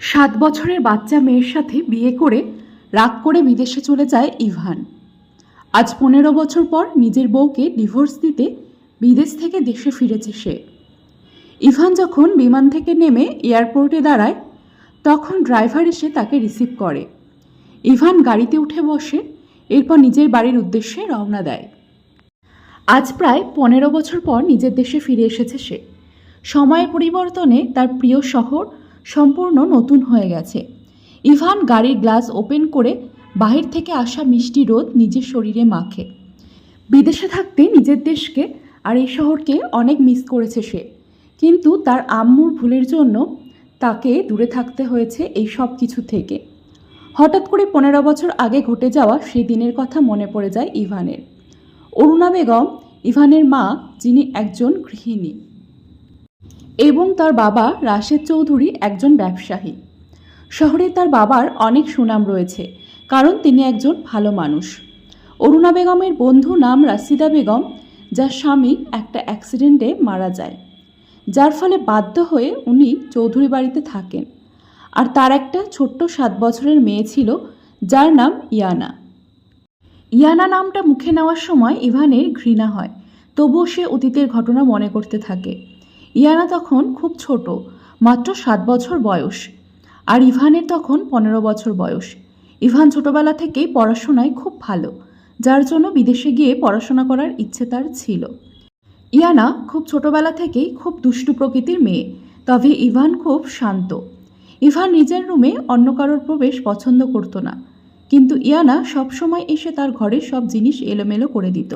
সাত বছরের বাচ্চা মেয়ের সাথে বিয়ে করে রাগ করে বিদেশে চলে যায় ইভান। আজ পনেরো বছর পর নিজের বউকে ডিভোর্স দিতে বিদেশ থেকে দেশে ফিরেছে সে। ইভান যখন বিমান থেকে নেমে এয়ারপোর্টে দাঁড়ায়, তখন ড্রাইভার এসে তাকে রিসিভ করে। ইভান গাড়িতে উঠে বসে, এরপর নিজের বাড়ির উদ্দেশ্যে রওনা দেয়। আজ প্রায় পনেরো বছর পর নিজের দেশে ফিরে এসেছে সে। সময়ের পরিবর্তনে তার প্রিয় শহর সম্পূর্ণ নতুন হয়ে গেছে। ইভান গাড়ির গ্লাস ওপেন করে বাহির থেকে আসা মিষ্টি রোদ নিজের শরীরে মাখে। বিদেশে থাকতে নিজের দেশকে আর এই শহরকে অনেক মিস করেছে সে। কিন্তু তার আম্মুর ভুলের জন্য তাকে দূরে থাকতে হয়েছে এই সব কিছু থেকে। হঠাৎ করে পনেরো বছর আগে ঘটে যাওয়া সেই দিনের কথা মনে পড়ে যায় ইভানের। অরুণা বেগম, ইভানের মা, যিনি একজন গৃহিণী। এবং তার বাবা রাশেদ চৌধুরী একজন ব্যবসায়ী। শহরে তার বাবার অনেক সুনাম রয়েছে, কারণ তিনি একজন ভালো মানুষ। অরুণা বেগমের বন্ধু নাম রাসিদা বেগম, যার স্বামী একটা অ্যাক্সিডেন্টে মারা যায়। যার ফলে বাধ্য হয়ে উনি চৌধুরী বাড়িতে থাকেন। আর তার একটা ছোট্ট সাত বছরের মেয়ে ছিল, যার নাম ইয়ানা। ইয়ানা নামটা মুখে নেওয়ার সময় ইভানের ঘৃণা হয়, তবুও সে অতীতের ঘটনা মনে করতে থাকে। ইয়ানা তখন খুব ছোট, মাত্র সাত বছর বয়স। আর ইভানের তখন পনেরো বছর বয়স। ইভান ছোটবেলা থেকেই পড়াশোনায় খুব ভালো, যার জন্য বিদেশে গিয়ে পড়াশোনা করার ইচ্ছে তার ছিল। ইয়ানা খুব ছোটবেলা থেকেই খুব দুষ্টু প্রকৃতির মেয়ে, তবে ইভান খুব শান্ত। ইভান নিজের রুমে অন্য কারোর প্রবেশ পছন্দ করতো না, কিন্তু ইয়ানা সবসময় এসে তার ঘরের সব জিনিস এলোমেলো করে দিত,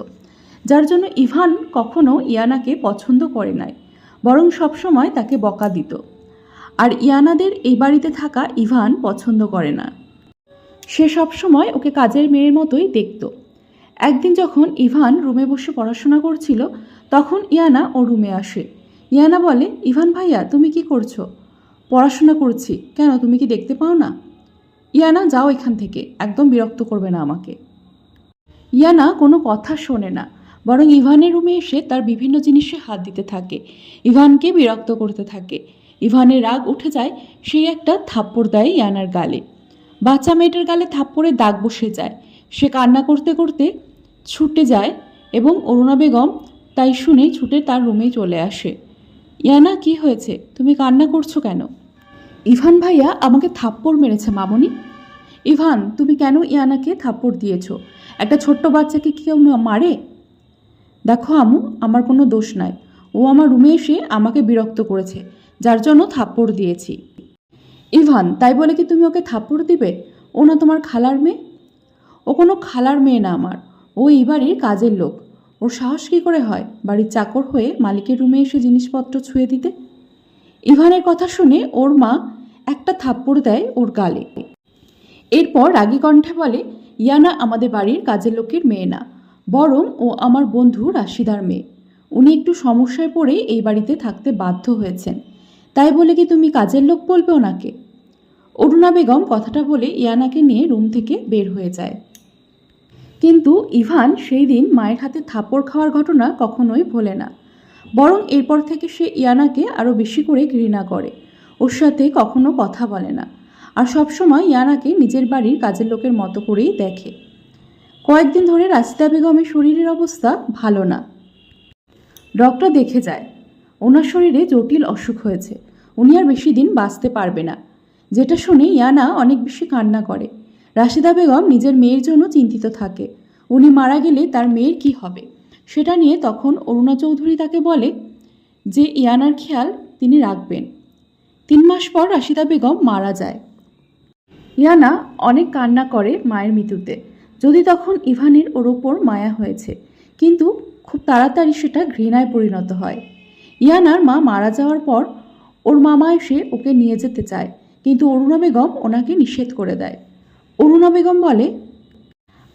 যার জন্য ইভান কখনো ইয়ানাকে পছন্দ করে নাই। বরং সবসময় তাকে বকা দিত। আর ইয়ানাদের এই বাড়িতে থাকা ইভান পছন্দ করে না। সে সবসময় ওকে কাজের মেয়ের মতোই দেখত। একদিন যখন ইভান রুমে বসে পড়াশোনা করছিল, তখন ইয়ানা ও রুমে আসে। ইয়ানা বলে, ইভান ভাইয়া, তুমি কি করছ? পড়াশোনা করছি। কেন, তুমি কি দেখতে পাও না? ইয়ানা, যাও এখান থেকে। একদম বিরক্ত করবে না আমাকে। ইয়ানা কোনো কথা শোনে না। বরং ইভানের রুমে এসে তার বিভিন্ন জিনিসে হাত দিতে থাকে, ইভানকে বিরক্ত করতে থাকে। ইভানের রাগ উঠে যায় সেই একটা থাপ্পড় দেয় ইয়ানার গালে। বাচ্চা মেয়েটার গালে থাপ্পড়ে দাগ বসে যায়। সে কান্না করতে করতে ছুটে যায় এবং অরুণা বেগম তাই শুনে ছুটে তার রুমে চলে আসে। ইয়ানা, কি হয়েছে? তুমি কান্না করছ কেন? ইভান ভাইয়া, আমাকে থাপ্পড় মেরেছে মামনি। ইভান, তুমি কেন ইয়ানাকে থাপ্পড় দিয়েছ? একটা ছোট্ট বাচ্চাকে কেউ মারে? দেখো আমু আমার কোনো দোষ নাই। ও আমার রুমে এসে আমাকে বিরক্ত করেছে, যার জন্য থাপ্পড় দিয়েছি। ইভান, তাই বলে কি তুমি ওকে থাপ্পড় দিবে? ও না তোমার খালার মেয়ে? ও কোনো খালার মেয়ে না আমার। ও এই বাড়ির কাজের লোক। ওর সাহস কী করে হয় বাড়ির চাকর হয়ে মালিকের রুমে এসে জিনিসপত্র ছুঁয়ে দিতে? ইভানের কথা শুনে ওর মা একটা থাপ্পড় দেয় ওর গালে। এরপর রাগী কণ্ঠে বলে, ইয়ানা আমাদের বাড়ির কাজের লোকের মেয়ে না। বরং ও আমার বন্ধু রাশিদার মেয়ে। উনি একটু সমস্যায় পড়ে এই বাড়িতে থাকতে বাধ্য হয়েছেন। তাই বলে কি তুমি কাজের লোক বলবে ওনাকে অরুণা বেগম কথাটা বলে ইয়ানাকে নিয়ে রুম থেকে বের হয়ে যায়। কিন্তু ইভান সেই দিন মায়ের হাতে থাপড় খাওয়ার ঘটনা কখনোই ভোলে না। বরং এরপর থেকে সে ইয়ানাকে আরও বেশি করে ঘৃণা করে। ওর সাথে কখনো কথা বলে না। আর সবসময় ইয়ানাকে নিজের বাড়ির কাজের লোকের মতো করেই দেখে। কয়েকদিন ধরে রাশিদা বেগমের শরীরের অবস্থা ভালো না। ডক্টর দেখে যায়, ওনার শরীরে জটিল অসুখ হয়েছে, উনি আর বেশি দিন বাঁচতে পারবে না। যেটা শুনে ইয়ানা অনেক বেশি কান্না করে। রাশিদা বেগম নিজের মেয়ের জন্য চিন্তিত থাকে। উনি মারা গেলে তার মেয়ের কি হবে? সেটা নিয়ে তখন অরুণা চৌধুরী তাকে বলে যে, ইয়ানার খেয়াল তিনি রাখবেন। তিন মাস পর রাশিদা বেগম মারা যায়। ইয়ানা অনেক কান্না করে মায়ের মৃত্যুতে। যদি তখন ইভানের ওর ওপর মায়া হয়েছে। কিন্তু খুব তাড়াতাড়ি সেটা ঘৃণায় পরিণত হয়। ইয়ানার মা মারা যাওয়ার পর ওর মামা এসে ওকে নিয়ে যেতে চায়, কিন্তু অরুণা বেগম ওনাকে নিষেধ করে দেয়। অরুণা বেগম বলে,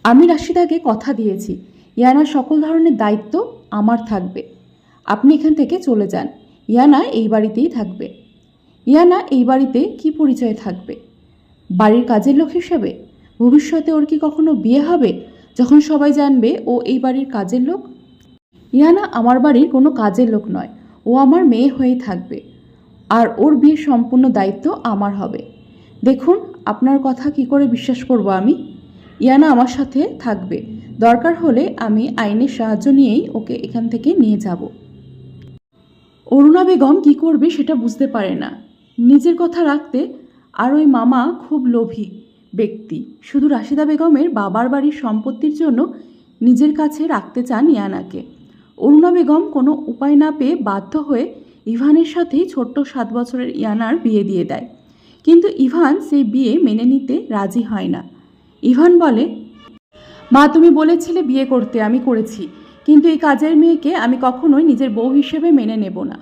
আমি রাশিদাকে কথা দিয়েছি। ইয়ানার সকল ধরনের দায়িত্ব আমার থাকবে। আপনি এখান থেকে চলে যান। ইয়ানা এই বাড়িতেই থাকবে। ইয়ানা এই বাড়িতে কি পরিচয় থাকবে? বাড়ির কাজের লোক হিসেবে ভবিষ্যতে ওর কি কখনো বিয়ে হবে? যখন সবাই জানবে ও এই বাড়ির কাজের লোক? ইয়ানা আমার বাড়ির কোনো কাজের লোক নয়। ও আমার মেয়ে হয়েই থাকবে। আর ওর বিয়ের সম্পূর্ণ দায়িত্ব আমার হবে। দেখুন, আপনার কথা কি করে বিশ্বাস করব আমি? ইয়ানা আমার সাথে থাকবে। দরকার হলে আমি আইনের সাহায্য নিয়েই ওকে এখান থেকে নিয়ে যাব। অরুণা বেগম কী করবে সেটা বুঝতে পারে না। নিজের কথা রাখতে আর ওই মামা খুব লোভী। ব্যক্তি। শুধু রাশিদা বেগমের বাবার বাড়ির সম্পত্তির জন্য নিজের কাছে রাখতে চান ইয়ানাকে। অরুণা বেগম কোনো উপায় না পেয়ে বাধ্য হয়ে ইভানের সাথেই ছোট্ট সাত বছরের ইয়ানার বিয়ে দিয়ে দেয়। কিন্তু ইভান সেই বিয়ে মেনে নিতে রাজি হয় না। ইভান বলে, মা, তুমি বলেছিলে বিয়ে করতে, আমি করেছি। কিন্তু এই কাজের মেয়েকে আমি কখনোই নিজের বউ হিসেবে মেনে নেব না।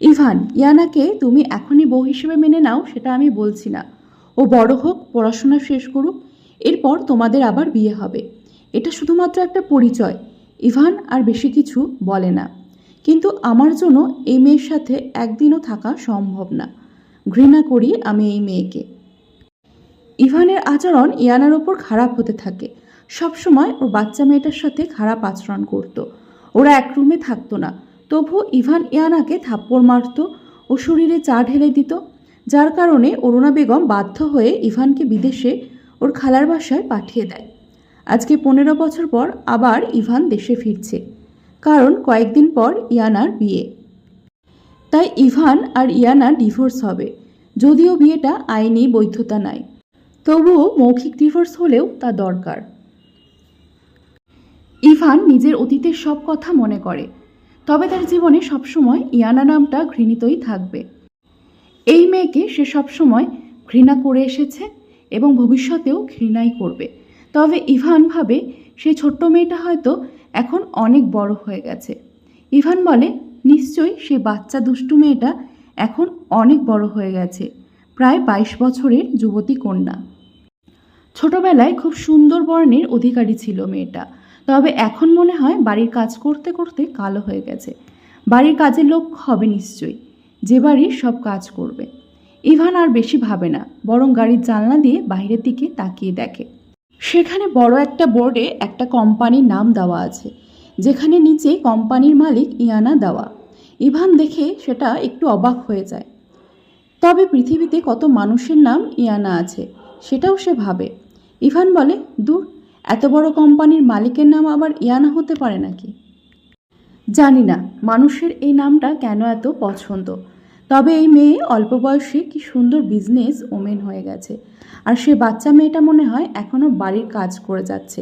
ইভান, ইয়ানাকে তুমি এখনই বউ হিসেবে মেনে নাও, সেটা আমি বলছি না। ও বড় হোক, পড়াশোনা শেষ করুক, এরপর তোমাদের আবার বিয়ে হবে। এটা শুধুমাত্র একটা পরিচয়, ইভান আর বেশি কিছু বলে না। কিন্তু আমার জন্য এই মেয়ের সাথে একদিনও থাকা সম্ভব না। ঘৃণা করি আমি এই মেয়েকে। ইভানের আচরণ ইয়ানার ওপর খারাপ হতে থাকে। সবসময় ওর বাচ্চা মেয়েটার সাথে খারাপ আচরণ করত। ওরা এক রুমে থাকতো না। তবু ইভান ইয়ানাকে থাপ্পড় মারত ও শরীরে চা ঢেলে দিত। যার কারণে অরুণা বেগম বাধ্য হয়ে ইভানকে বিদেশে ওর খালার বাসায় পাঠিয়ে দেয়। আজকে পনেরো বছর পর আবার ইভান দেশে ফিরছে, কারণ কয়েকদিন পর ইয়ানার বিয়ে। তাই ইভান আর ইয়ানা ডিভোর্স হবে, যদিও বিয়েটা আইনি বৈধতা নাই। তবুও মৌখিক ডিভোর্স হলেও তা দরকার। ইভান নিজের অতীতের সব কথা মনে করে, তবে তার জীবনে সবসময় ইয়ানা নামটা ঘৃণিতই থাকবে। এই মেয়েকে সে সবসময় ঘৃণা করে এসেছে এবং ভবিষ্যতেও ঘৃণাই করবে। তবে ইভান ভাবে সেই ছোট্ট মেয়েটা হয়তো এখন অনেক বড় হয়ে গেছে। ইভান বলে, নিশ্চয়ই সে বাচ্চা দুষ্টু মেয়েটা এখন অনেক বড় হয়ে গেছে। প্রায় বাইশ বছরের যুবতী কন্যা। ছোটবেলায় খুব সুন্দর বর্ণের অধিকারী ছিল মেয়েটা। তবে এখন মনে হয় বাড়ির কাজ করতে করতে কালো হয়ে গেছে। বাড়ির কাজের লোক হবে নিশ্চয়ই। যে বাড়ির সব কাজ করবে। ইভান আর বেশি ভাবে না, বরং গাড়ির জানলা দিয়ে বাইরের দিকে তাকিয়ে দেখে। সেখানে বড় একটা বোর্ডে একটা কোম্পানির নাম দেওয়া আছে, যেখানে নিচে কোম্পানির মালিক ইয়ানা দেওয়া। ইভান দেখে সেটা একটু অবাক হয়ে যায়। তবে পৃথিবীতে কত মানুষের নাম ইয়ানা আছে, সেটাও সে ভাবে। ইভান বলে, দূর, এত বড় কোম্পানির মালিকের নাম আবার ইয়ানা হতে পারে নাকি? জানি না মানুষের এই নামটা কেন এত পছন্দ। তবে এই মেয়ে অল্প বয়সে কি সুন্দর বিজনেস ওমেন হয়ে গেছে। আর সে বাচ্চা মেয়েটা মনে হয় এখনও বাড়ির কাজ করে যাচ্ছে।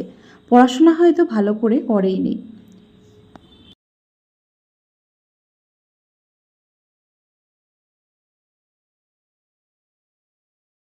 পড়াশোনা হয়তো ভালো করে করেই নেই